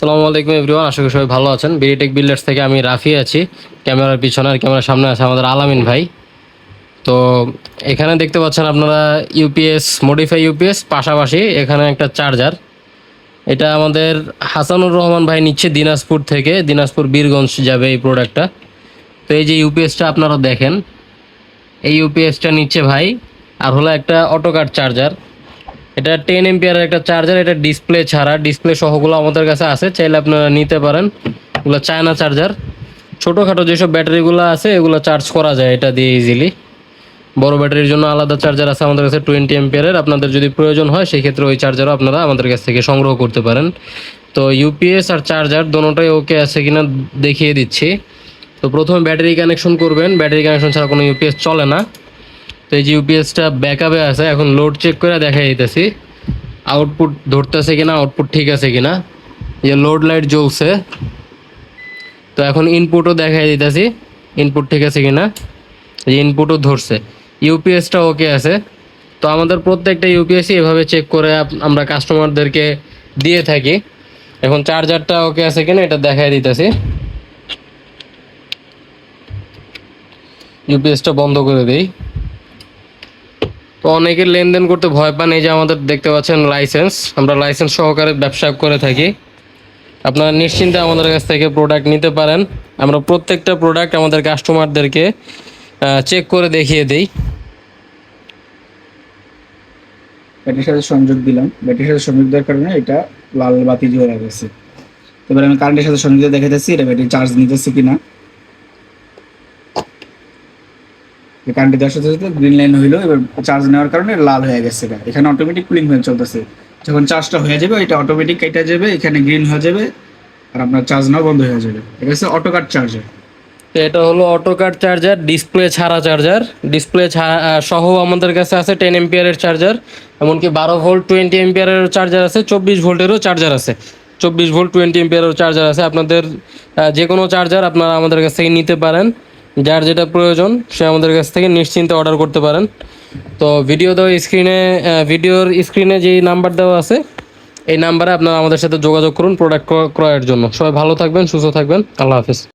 সালামু আলাইকুম এভরিওয়ান, আশা করি সবাই ভালো আছেন। বিডিটেক বিল্ডার্স থেকে আমি রাফি আছি। ক্যামেরার পিছনে আর ক্যামেরার সামনে আছে আমাদের আলামিন ভাই। তো এখানে দেখতে পাচ্ছেন আপনারা ইউপিএস মডিফাই ইউপিএস পাশাপাশি এখানে একটা চার্জার এটা আমাদের হাসানুর রহমান ভাই নিচ্ছে দিনাজপুর থেকে। দিনাজপুর বীরগঞ্জ যাবে এই প্রোডাক্টটা তো এই যে ইউপিএসটা আপনারা দেখেন। এই ইউপিএসটা নিচ্ছে ভাই। আর হলো একটা অটোকাট চার্জার এটা টেন এমপিয়ারের একটা চার্জার এটা ডিসপ্লে ছাড়া। ডিসপ্লে সহগুলো আমাদের কাছে আছে, চাইলে আপনারা নিতে পারেন। এগুলো চায়না চার্জার ছোটোখাটো যেসব ব্যাটারিগুলো আছে, এগুলো চার্জ করা যায় এটা দিয়ে ইজিলি বড় ব্যাটারির জন্য আলাদা চার্জার আছে আমাদের কাছে টোয়েন্টি এমপিয়ারের আপনাদের যদি প্রয়োজন হয় সেই ক্ষেত্রে ওই চার্জারও আপনারা আমাদের কাছ থেকে সংগ্রহ করতে পারেন। তো ইউপিএস আর চার্জার দোনোটাই ওকে আছে কিনা দেখিয়ে দিচ্ছি। তো প্রথমে ব্যাটারি কানেকশন করবেন। ব্যাটারি কানেকশন ছাড়া কোনো ইউপিএস চলে না। তো এই যে ইউপিএসটা ব্যাকআপে আছে, এখন লোড চেক করে দেখা দিতেছি। আউটপুট ধরতেছে কিনা আউটপুট ঠিক আছে কিনা। যে লোড লাইট জ্বলছে। তো এখন ইনপুটও দেখাই দিতেছি ইনপুট ঠিক আছে কিনা। এই ইনপুটও ধরছে। ইউপিএসটা ওকে আছে। তো আমাদের প্রত্যেকটা ইউপিএসই এভাবে চেক করে আমরা কাস্টমারদেরকে দিয়ে থাকি। এখন চার্জারটা ওকে আছে কিনা, এটা দেখাই দিতেছি। ইউপিএসটা বন্ধ করে দেই। তো অনেকে লেনদেন করতে ভয় পান, এই যে আমাদের দেখতে পাচ্ছেন লাইসেন্স আমরা লাইসেন্স সহকারে ব্যবসা করে থাকি। আপনারা নিশ্চিন্তে আমাদের কাছ থেকে প্রোডাক্ট নিতে পারেন। আমরা প্রত্যেকটা প্রোডাক্ট আমাদের কাস্টমারদেরকে চেক করে দেখিয়ে দিই। ব্যাটারির সাথে সংযোগ দিলাম। ব্যাটারির সাথে সংযোগ দেওয়ার কারণে এটা লাল বাতি জ্বলে গেছে। এবার আমি কারেন্টের সাথে সংযোগ দিয়ে দেখাইতেছি, এটা ব্যাটারি চার্জ নিতেছে কিনা। কারেন্ট দেওয়ার সাথে সাথে গ্রিন লাইন হইল, এবার চার্জ নেওয়ার কারণে লাল হয়ে গেছে এটা। এখানে অটোমেটিক কুলিং হয়ে চলতেছে। যখন চার্জটা হয়ে যাবে এটা অটোমেটিক কেটে যাবে, এখানে গ্রিন হয়ে যাবে, আর আপনার চার্জ নেওয়া বন্ধ হয়ে যাবে। এটা হচ্ছে অটো কাট চার্জার এটা হলো অটো কাট চার্জার ডিসপ্লে ছাড়া চার্জার ডিসপ্লে সহ আমাদের কাছে আছে টেন এমপিয়ারের চার্জার এমনকি বারো ভোল্ট টোয়েন্টি এমপিয়ারের চার্জার আছে, চব্বিশ ভোল্টেরও চার্জার আছে। চব্বিশ ভোল্ট টোয়েন্টি এমপিয়ারের চার্জার আছে। আপনাদের যে কোনো চার্জার আপনারা আমাদের কাছ নিতে পারেন। যার যেটা প্রয়োজন, সে আমাদের কাছ থেকে নিশ্চিন্তে অর্ডার করতে পারেন। তো ভিডিও দেওয়া স্ক্রিনে ভিডিওর স্ক্রিনে যেই নাম্বার দেওয়া আছে, এই নাম্বারে আপনারা আমাদের সাথে যোগাযোগ করুন প্রোডাক্ট ক্রয়ের জন্য। সবাই ভালো থাকবেন, সুস্থ থাকবেন। আল্লাহ হাফিজ।